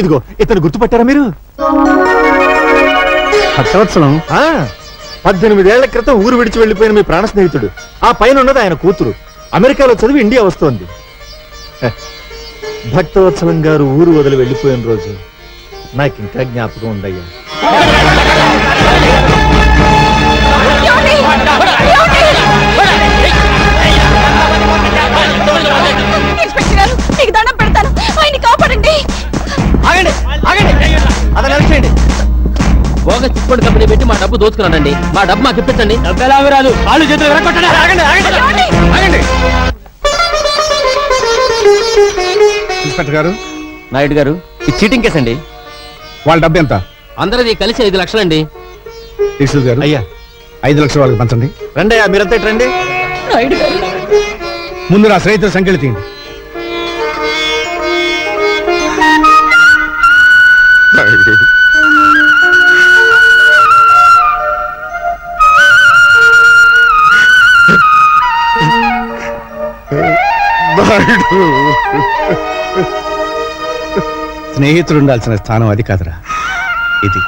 ఇదిగో ఇతను గుర్తుపట్టారా మీరు? భక్తవత్సలం ఆ పద్దెనిమిదేళ్ళ క్రితం ఊరు విడిచి వెళ్ళిపోయిన మీ ప్రాణ స్నేహితుడు. ఆ పైన ఉన్నది ఆయన కూతురు. అమెరికాలో చదివి ఇండియా వస్తోంది. భక్తవత్సలం గారు ఊరు వదిలి వెళ్ళిపోయిన రోజు నాకు ఇంకా జ్ఞాపకం ఉందయ్యా. బోగస్ చిట్ఫండ్ కంపెనీ పెట్టి మా డబ్బు దోచుకున్నాడండి మా డబ్బు మాకు ఇప్పించండి. డబ్బు ఎలా రాదు కాళ్ళు చేతులు విరగొట్టండి ఆగండి ఆగండి. ఆగండి. ఇన్స్పెక్టర్ గారు నాయుడు గారు ఇది చీటింగ్ కేసు అండి. వాళ్ళ డబ్బు ఎంత? అందరిది కలిసి ఐదు లక్షలండి. డిక్సల్ గారు అయ్యా. ఐదు లక్షల వాళ్ళకి పంచండి. రండి అయ్యా మీరంతా ఇటు రండి. నాయుడు గారు. ముందు నా స్నేహితుల సంఖ్యలు తీయండి. స్నేహితుడు ఉండాల్సిన స్థానం అది కాదురా. ఇది.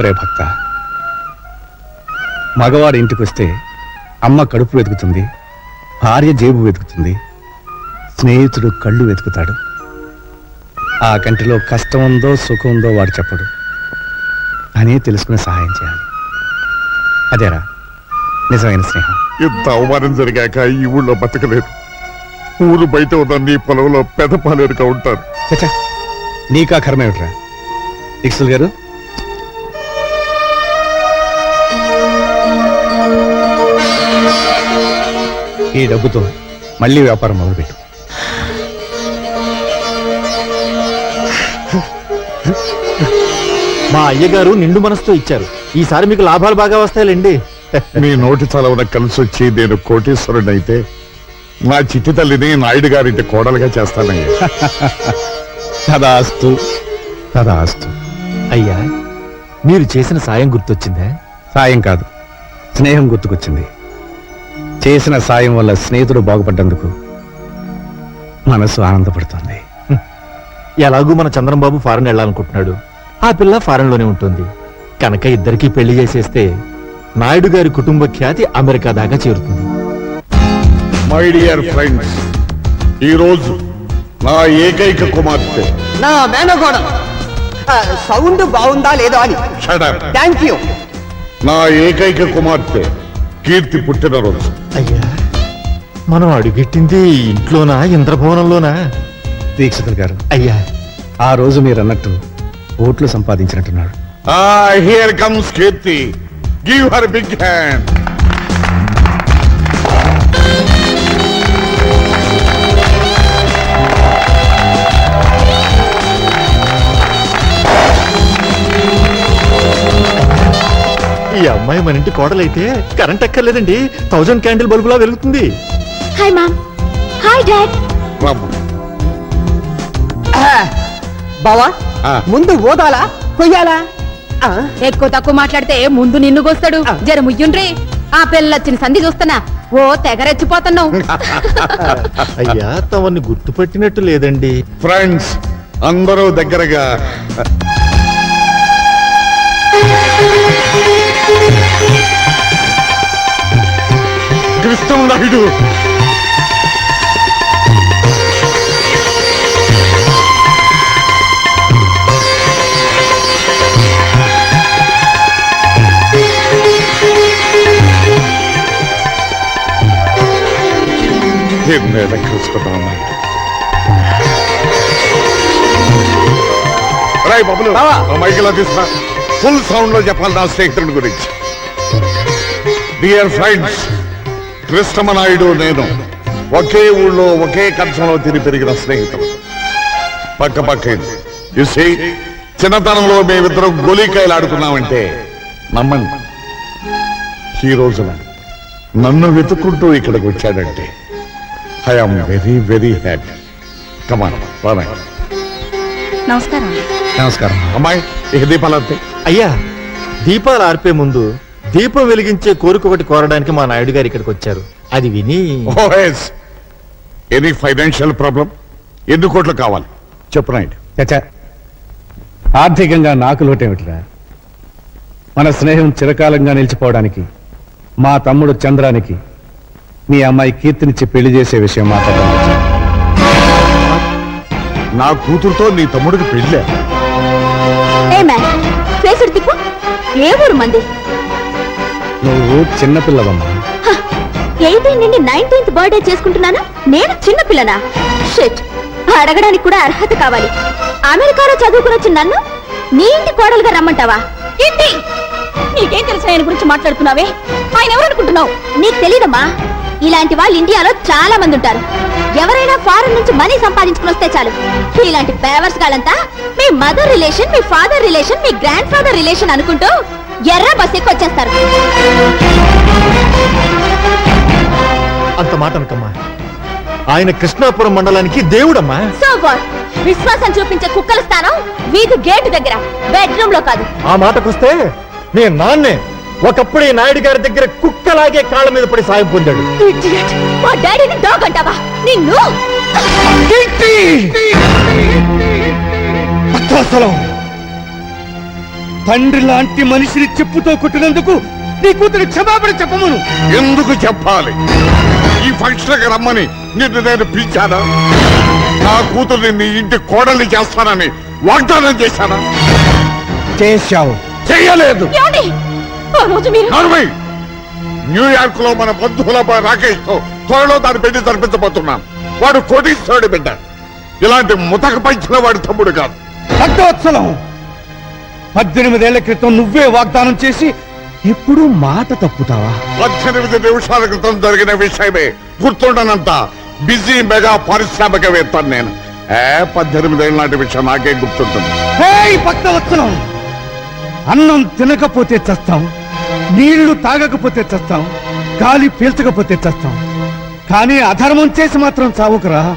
ఒరే భక్త. మగవాడు ఇంటికి వస్తే అమ్మ కడుపు వెతుకుతుంది భార్య జేబు వెతుకుతుంది స్నేహితుడు కళ్ళు వెతుకుతాడు. ఆ కంటిలో కష్టం ఉందో సుఖం ఉందో వాడు చెప్పడు. అని తెలుసుకుని సహాయం చేయాలి. అదేరా నిజమైన స్నేహం. ఇంత అవమానం జరిగాక ఈ ఊళ్ళో బతకలేదు. ఊరు బయట ఉన్న నీ పొలంలో పెదపాలేరుగా ఉంటారు. చచ్చా నీకా కర్మేమిట్రా ఇక్సుల్ గారు? ఈ డబ్బుతో మళ్ళీ వ్యాపారం మొదలుపెట్టు. మా అయ్యగారు నిండు మనసుతో ఇచ్చారు. ఈసారి మీకు లాభాలు బాగా వస్తాయిలేండి. మీ నోటి చలవన కలిసి వచ్చి నేను కోటీశ్వరుడు అయితే నా చిట్టి తల్లిని నాయుడు గారింటి కోడలుగా చేస్తానయ్యా. తదాస్తు. తదాస్తు. అయ్యా మీరు చేసిన సాయం గుర్తొచ్చిందా? సాయం కాదు స్నేహం గుర్తుకొచ్చింది. చేసిన సాయం వల్ల స్నేహితుడు బాగుపడ్డందుకు మనసు ఆనందపడుతుంది. ఎలాగూ మన చంద్రంబాబు ఫారెన్ వెళ్ళాలనుకుంటున్నాడు. ఆ పిల్ల ఫారెన్లోనే ఉంటుంది. కనుక ఇద్దరికి పెళ్ళి చేసేస్తే నాయుడు గారి కుటుంబ ఖ్యాతి అమెరికా దాకా చేరుతుంది. మై డియర్ ఫ్రెండ్స్ ఈ రోజు నా ఏకైక కుమార్తె. నా మేనగోడ. సౌండ్ బాగుందా లేదో అని. థ్యాంక్ యూ నా ఏకైక కుమార్తె కీర్తి పుట్టినరోజు. అయ్యా మనం అడుగెట్టింది ఇంట్లోనా ఇంద్రభవనంలోనా? దీక్షితులు గారు అయ్యా. ఆ రోజు మీరు అన్నట్టు ఓట్లు సంపాదించినట్టున్నాడు. Here comes Keerthi. Give her big hand ఈ అమ్మాయి మన ఇంటి కోడలైతే కరెంట్ ఎక్కర్లేదండి థౌజండ్ క్యాండిల్ బల్బులా వెలుగుతుంది. Hi mom. Hi dad. బావా ఆ. ముందు ఓదాలా కొయ్యాలా? ఆ, ఎక్కువ తక్కువ మాట్లాడితే ముందు నిన్ను గోస్తాడు. జర ముయ్యుండ్రి. ఆ పిల్లొచ్చిన సంధి చూస్తున్నా. ఓ తెగరెచ్చిపోతున్నావు. అయ్యా తమని గుర్తుపట్టినట్టు లేదండి. ఫ్రెండ్స్ అందరూ దగ్గరగా. కృష్ణం నాయుడు ఎన్నేళ్ళ కృష్ణ నాయుడు రాయ్ బాబులు మైకిలా తీసుకురా? ఫుల్ సౌండ్లో చెప్పాలి నా స్నేహితుడి గురించి. డియర్ ఫ్రెండ్స్ కృష్ణమనాయుడు నేను. ఒకే ఊళ్ళో ఒకే కంచంలో తిరిగి పెరిగిన స్నేహితులు పక్క పక్క చూసి చిన్నతనంలో మేమిద్దరం గోలీకాయలు ఆడుకున్నామంటే నమ్మండి. ఈ రోజున నన్ను వెతుక్కుంటూ ఇక్కడికి వచ్చాడంటే I'm very very happy come on boy నమస్కారం. నమస్కారం. అమ్మాయి ఇక దీపాలంతే అయ్యా దీపాలు ఆర్పే ముందు దీపం వెలిగించే కోరిక ఒకటి కోరడానికి మా నాయుడు గారు ఇక్కడికి వచ్చారు. అది విని ఓఎస్ ఎనీ ఫైనాన్షియల్ ప్రాబ్లం? ఎన్ని కోట్లు కావాలి? చెప్పు నాయుడు. చచ్చా ఆర్థికంగా నాకు లోటేమిటిరా? మన స్నేహం చిరకాలంగా నిలిచిపోవడానికి మా తమ్ముడు చంద్రానికి మీ అమ్మాయి కీర్తినిచ్చి పెళ్ళి చేసే విషయం మాట్లాడడం నా కూతురుతో నీ తమ్ముడికి పెళ్ళే? మ్యాన్ ఏ ఊరు మంది? నువ్వు చిన్నపిల్లవమ్మా ఎయిటీన్ నుండి నైన్టీన్త్ బర్త్డే చేసుకుంటున్నాను? నేను చిన్నపిల్లనా షెట్ అడగడానికి కూడా అర్హత కావాలి. అమెరికాలో చదువుకుని వచ్చిన నన్ను నీ ఇంటి కోడలుగా రమ్మంటావా? ఏంటి? నీకేం తెలుసు ఆయన గురించి మాట్లాడుతున్నావే? ఆయన ఎవరనుకుంటున్నావు నీకు తెలీదమ్మా. ఇలాంటి వాళ్ళు ఇండియాలో చాలా మంది ఉంటారు. ఎవరైనా ఫారెన్ నుంచి మనీ సంపాదించుకుని వస్తే చాలు. ఇలాంటి పేవర్స్ గాలంతా మీ మదర్ రిలేషన్ మీ ఫాదర్ రిలేషన్ మీ గ్రాండ్ ఫాదర్ రిలేషన్ అనుకుంటూ ఎర్ర బస్ ఎక్కి వచ్చేస్తారు. అంత మాట అనకమ్మా. ఆయన కృష్ణాపురం మండలానికి దేవుడమ్మా. So what? విశ్వాసం చూపించే కుక్కల స్థానం వీధి గేటు దగ్గర బెడ్రూమ్లో కాదు. ఆ మాటకొస్తే నీ నాన్నే ఒకప్పుడు ఈ నాయుడు గారి దగ్గర కుక్కలాగే కాళ్ళ మీద పడి సాయం పొందాడు. Idiot. మా డాడీని డాగ్ అంటావా? నిన్ను? అసలు తండ్రి లాంటి మనిషిని చెప్పుతో కొట్టినందుకు నీ కూతురు క్షమాపణ చెప్పమను. ఎందుకు చెప్పాలి? ఈ ఫంక్షన్ రమ్మని నిన్ను నేను పిలిచానా? నా కూతుర్ని నీ ఇంటి కోడల్ని చేస్తానని వాగ్దానం చేశానా? చేశావు. నర్మై! న్యూయార్క్లో మన బంధువుల రాకేష్తో త్వరలో దాని పెళ్ళి జరిపించబోతున్నాం. వాడు కోటీశ్వరుడి బిడ్డ. ఇలాంటి ముతక పంచిన వాడి తమ్ముడు కాదు. పద్దెనిమిదేళ్ళ క్రితం నువ్వే వాగ్దానం చేసి ఎప్పుడు మాట తప్పుతావా? పద్దెనిమిది నిమిషాల క్రితం జరిగిన విషయమే గుర్తుండనంత బిజీ మెగా పారిశ్రామికవేత్తాను నేను. ఏ పద్దెనిమిదేళ్ళ నాటి విషయం నాకే గుర్తుంటుంది. అన్నం తినకపోతే చస్తాం నీళ్ళు తాగకపోతే చస్తాం గాలి పీల్చకపోతే చస్తాం. కానీ అధర్మం చేసి మాత్రం చావుకురా.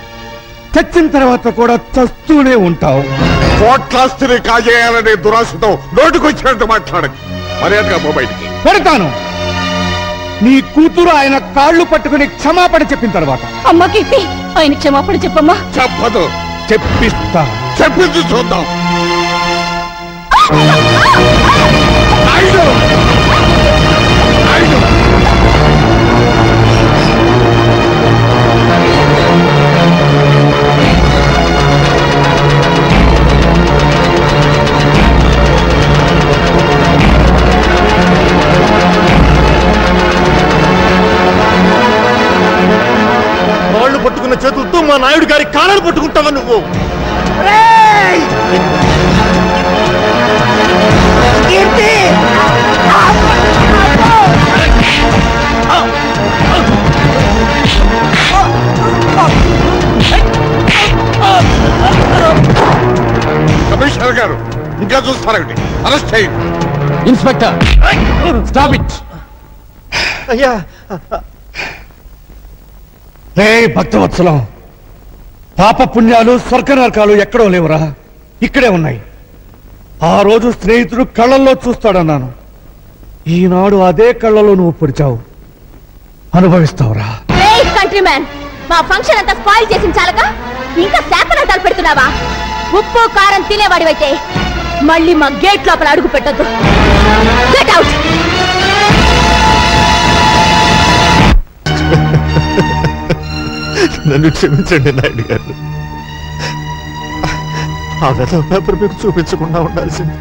చచ్చిన తర్వాత కూడా చస్తూనే ఉంటావు. కోట్లాస్తిని కాజేయాలనే దురాశతో నోటికొచ్చినట్టు మాట్లాడకు మర్యాదగా పో బయటికి. పెడతాను. నీ కూతురు ఆయన కాళ్ళు పట్టుకుని క్షమాపణ చెప్పిన తర్వాత. అమ్మ కీర్తి ఆయన క్షమాపణ చెప్పమ్మా. చెప్పదు. చెప్పిస్తా. చెప్పింది చూద్దాం! నాయుడు! పట్టుకున్న చేతులతో మా నాయుడు గారి కాళ్ళను పట్టుకుంటావా నువ్వు? కమిషనర్ గారు ఇంకా చూస్తారండి అరెస్ట్ చేయండి. Inspector stop it. అయ్యా రే భక్తవత్సలం. పాప పుణ్యాలు స్వర్గ నరకాలు ఎక్కడో లేవురా. ఇక్కడే ఉన్నాయి. ఆ రోజు స్నేహితుడు కళ్ళల్లో చూస్తాడన్నాను. ఈనాడు అదే కళ్ళలో నువ్వు పొడిచావు. అనుభవిస్తావురా. కంట్రీ మ్యాన్ మా ఫంక్షన్ అంతా స్పాయిల్ చేసిన చాలక? ఇంకా శాతనాటాలు పెడుతున్నావా? ఉప్పు కారం తినేవాడివైతే మళ్ళీ మా గేట్ లోపల అడుగు పెట్టద్దు. గెట్ అవుట్ నన్ను క్షమించండి నాయుడు గారు. ఆ వెధవ పేపర్ మీకు చూపించకుండా ఉండాల్సింది.